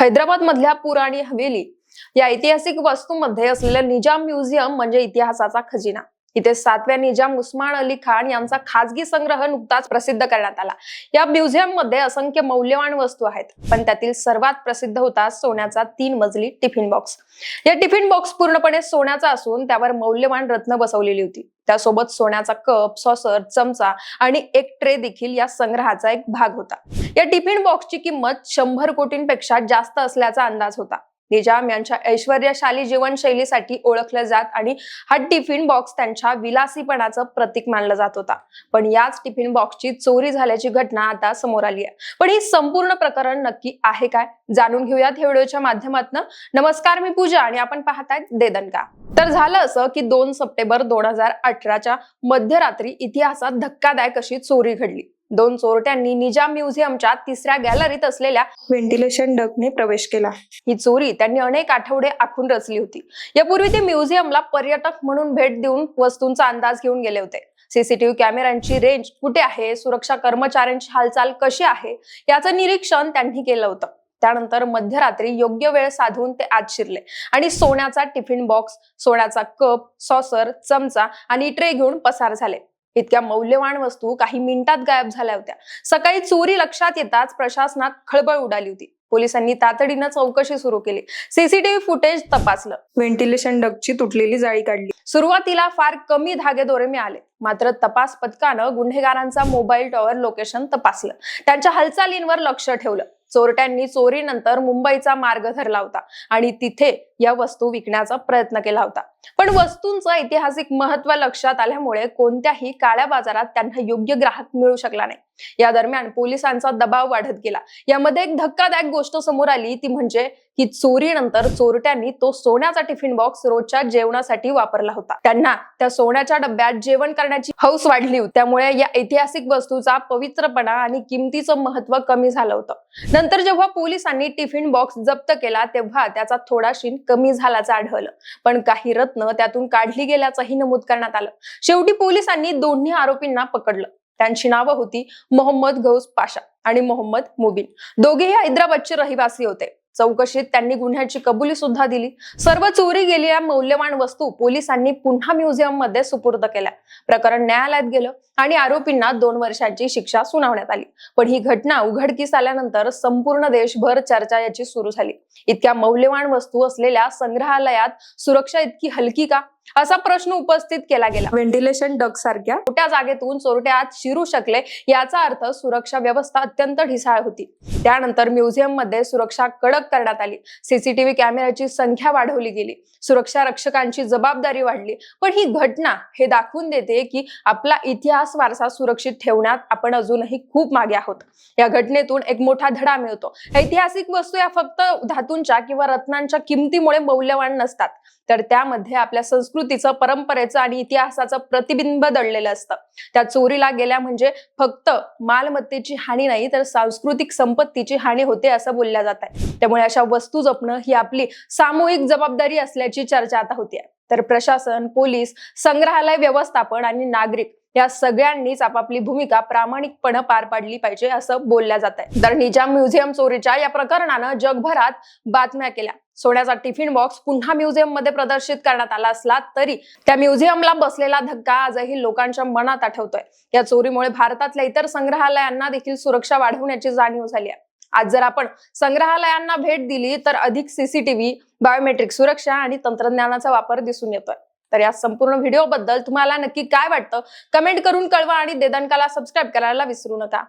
हैदराबाद मधल्या पुराणी हवेली या ऐतिहासिक वस्तूमध्ये असलेलं निजाम म्युझियम म्हणजे इतिहासाचा खजिना. इथे सातव्या निजाम उस्मान अली खान यांचा खाजगी संग्रह नुकताच प्रसिद्ध करण्यात आला. या म्युझियममध्ये असंख्य मौल्यवान वस्तू आहेत. पण त्यातील सर्वात प्रसिद्ध होता सोन्याचा तीन मजली टिफिन बॉक्स. या टिफिन बॉक्स पूर्णपणे सोन्याचा असून त्यावर मौल्यवान रत्न बसवलेली होती. त्यासोबत सोन्याचा कप सॉसर चमचा आणि एक ट्रे देखील या संग्रहाचा एक भाग होता. या टिफिन बॉक्सची किंमत शंभर कोटींपेक्षा जास्त असल्याचा अंदाज होता. निजाम यांच्या ऐश्वर्यशाली जीवनशैलीसाठी ओळखलं जात आणि हा टिफिन बॉक्स त्यांच्या विलासीपणाचं प्रतीक मानला जात होता. पण याच टिफिन बॉक्सची चोरी झाल्याची घटना आता समोर आली आहे. पण ही संपूर्ण प्रकरण नक्की आहे काय? जाणून घेऊयात हे व्हिडिओच्या माध्यमातून. नमस्कार मी पूजा आणि आपण पाहताय देदनका. तर झालं असं की दोन सप्टेंबर दोन हजार अठराच्या मध्यरात्री इतिहासात धक्कादायक अशी चोरी घडली. दोन चोरट्यांनी निजाम म्युझियमच्या तिसऱ्या गॅलरीत असलेल्या व्हेंटिलेशन डकने प्रवेश केला. ही चोरी त्यांनी अनेक आठवडे आखून रचली होती. यापूर्वी ते म्युझियमला पर्यटक म्हणून भेट देऊन वस्तूंचा अंदाज घेऊन गेले होते. सीसीटीव्ही कॅमेऱ्यांची रेंज कुठे आहे? सुरक्षा कर्मचाऱ्यांची हालचाल कशी आहे? याचं निरीक्षण त्यांनी केलं होतं. त्यानंतर मध्यरात्री योग्य वेळ साधून ते आत शिरले आणि सोन्याचा टिफिन बॉक्स सोन्याचा कप सॉसर चमचा आणि ट्रे घेऊन पसार झाले. इतक्या मौल्यवान वस्तू काही मिनिटात गायब झाल्या होत्या. सकाळी चोरी लक्षात येताच प्रशासनात खळबळ उडाली होती. पोलिसांनी तातडीनं चौकशी सुरू केली. सीसीटीव्ही फुटेज तपासलं. व्हेंटिलेशन डगची तुटलेली जाळी काढली. सुरुवातीला फार कमी धागेदोरे मिळाले. मात्र तपास पथकानं गुन्हेगारांचा मोबाईल टॉवर लोकेशन तपासलं. त्यांच्या हालचालींवर लक्ष ठेवलं. चोरट्यांनी चोरीनंतर मुंबईचा मार्ग धरला होता आणि तिथे या वस्तू विकण्याचा प्रयत्न केला होता. पण वस्तूंचं ऐतिहासिक महत्त्व लक्षात आल्यामुळे कोणत्याही काळ्या बाजारात त्यांना योग्य ग्राहक मिळू शकला नाही. या दरम्यान पोलिसांचा दबाव वाढत गेला. यामध्ये एक धक्कादायक गोष्ट समोर आली ती म्हणजे की चोरीनंतर चोरट्यांनी तो सोन्याचा टिफिन बॉक्स रोजच्या जेवणासाठी वापरला होता. त्यांना त्या सोन्याच्या डब्यात जेवण करण्याची हौस वाढली. होती त्यामुळे या ऐतिहासिक वस्तूचा पवित्रपणा आणि किमतीचं महत्त्व कमी झालं होतं. नंतर जेव्हा पोलिसांनी टिफिन बॉक्स जप्त केला तेव्हा त्याचा थोडा शीन कमी झाल्याचं आढळलं. पण काही रत्न त्यातून काढली गेल्याचंही नमूद करण्यात आलं. शेवटी पोलिसांनी दोन्ही आरोपींना पकडलं. त्यांची नावं होती मोहम्मद गौस पाशा आणि मोहम्मद मुबिन. दोघेही हैदराबादचे रहिवासी होते. चौकशीत त्यांनी गुन्ह्याची कबुली सुद्धा दिली. सर्व चोरी गेलेल्या मौल्यवान वस्तू पोलिसांनी पुन्हा म्युझियममध्ये सुपूर्द केल्या. प्रकरण न्यायालयात गेलं आणि आरोपींना दोन वर्षांची शिक्षा सुनावण्यात आली. पण ही घटना उघडकीस आल्यानंतर संपूर्ण देशभर चर्चा याची सुरू झाली. इतक्या मौल्यवान वस्तू असलेल्या संग्रहालयात सुरक्षा इतकी हलकी का? असा प्रश्न उपस्थित केला गेला. व्हेंटिलेशन डग सारख्या छोट्या जागेतून चोरटे आत शिरू शकले याचा अर्थ सुरक्षा व्यवस्था अत्यंत ढिसाळ होती. त्यानंतर म्युझियममध्ये सुरक्षा कडक करण्यात आली. सीसीटीव्ही कॅमेऱ्याची संख्या वाढवली गेली. सुरक्षा रक्षकांची जबाबदारी वाढली. पण ही घटना हे दाखवून देते की आपला इतिहास वारसा सुरक्षित ठेवण्यात आपण अजूनही खूप मागे आहोत. या घटनेतून एक मोठा धडा मिळतो. ऐतिहासिक वस्तू या फक्त धातूंच्या किंवा रत्नांच्या किमतीमुळे मौल्यवान नसतात. तर त्यामध्ये आपल्या संस्कृतीचं परंपरेचं आणि इतिहासाचं प्रतिबिंब दडलेलं असतं. त्या चोरीला गेल्या म्हणजे फक्त मालमत्तेची हानी नाही तर सांस्कृतिक संपत्तीची हानी होते असं बोलल्या जात आहे. त्यामुळे अशा वस्तू जपणं ही आपली सामूहिक जबाबदारी असल्याची चर्चा आता होती तर प्रशासन पोलीस संग्रहालय व्यवस्थापन आणि नागरिक या सगळ्यांनीच आपापली भूमिका प्रामाणिकपणे पार पाडली पाहिजे असं बोलल्या जात आहे तर निजाम म्युझियम चोरीच्या या प्रकरणानं जगभरात बातम्या केल्या. सोन्याचा टिफिन बॉक्स पुन्हा म्युझियममध्ये प्रदर्शित करण्यात आला असला तरी त्या म्युझियमला बसलेला धक्का आजही लोकांच्या मनात आठवतोय. या चोरीमुळे भारतातल्या इतर संग्रहालयांना देखील सुरक्षा वाढवण्याची जाणीव झाली आहे. आज जर आपण संग्रहालयांना भेट दिली तर अधिक सीसीटीव्ही बायोमेट्रिक सुरक्षा आणि तंत्रज्ञानाचा वापर दिसून येतोय. तर या संपूर्ण व्हिडिओ बद्दल तुम्हाला नक्की काय वाटतं? कमेंट करून कळवा आणि देदानकाला सबस्क्राईब करायला विसरू नका.